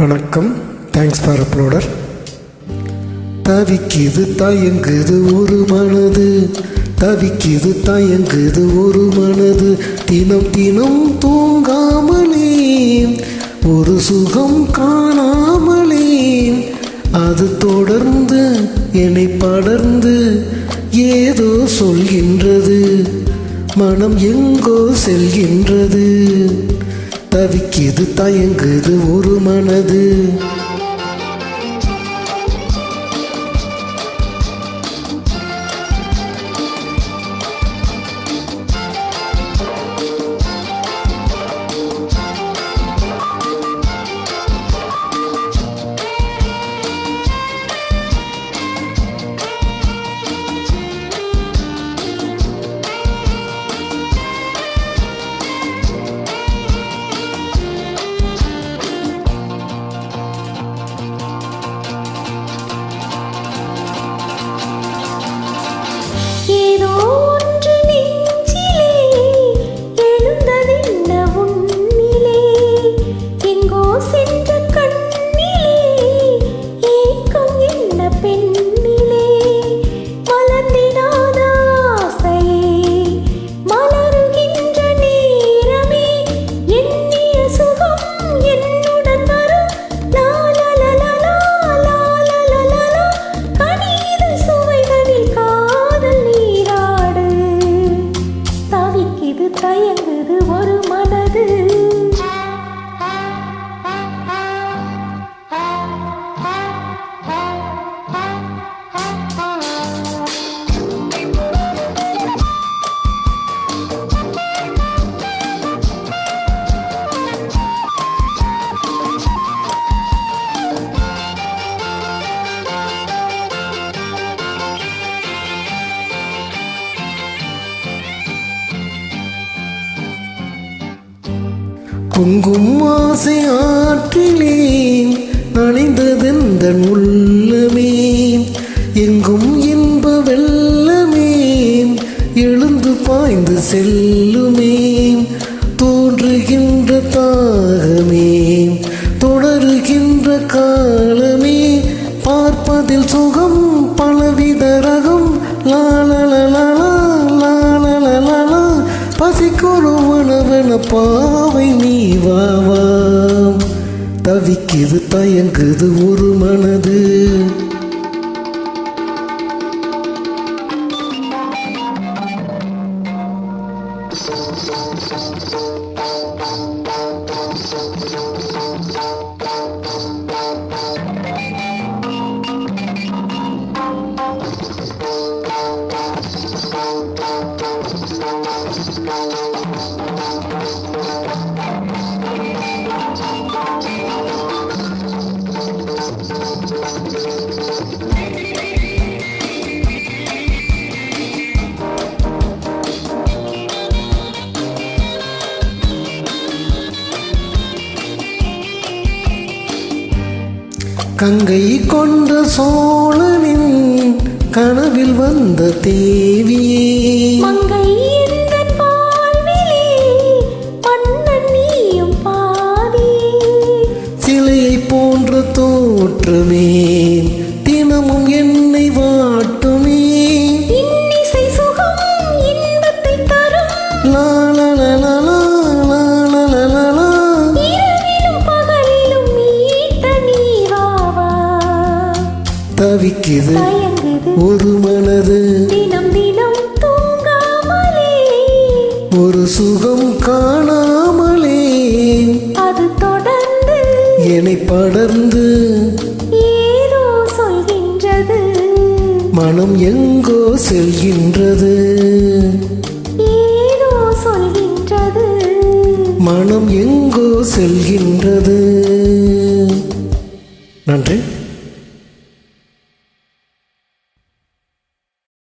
வணக்கம். Thanks for uploader தவிக்குது தயங்குது ஒரு மனது. தவிக்குது தயங்குது ஒரு மனது. தினம் தினம் தூங்காமலே. ஒரு சுகம் காணாமலே. அது தொடர்ந்து என்னை படர்ந்து ஏதோ சொல்கின்றது. மனம் எங்கோ செல்கின்றது. தவிக்குது தயங்குது ஒரு மனது. பொங்கும் ஆசை ஆற்றிலே நனைந்ததெந்த உள்ளமே. எங்கும் இன்ப வெள்ளமே எழுந்து பாய்ந்து செல்லுமே. தோன்றுகின்ற தாகமே தொடருகின்ற காலமே. பார்ப்பதில் சுகம் தவிக்குது தயங்குது ஒரு மனது. கங்கை கொண்ட சோழனின் கனவில் வந்த தேவியே. சிலையை போன்ற தோற்றமே. தவிக்குது. ஒரு மனது. ஒரு சுகம் காணாமலே. அது தொடர்ந்து. என்னை படர்ந்து. ஏதோ சொல்கின்றது. மனம் எங்கோ செல்கின்றது. ஏதோ சொல்கின்றது. மனம் எங்கோ செல்கின்றது. நன்றி.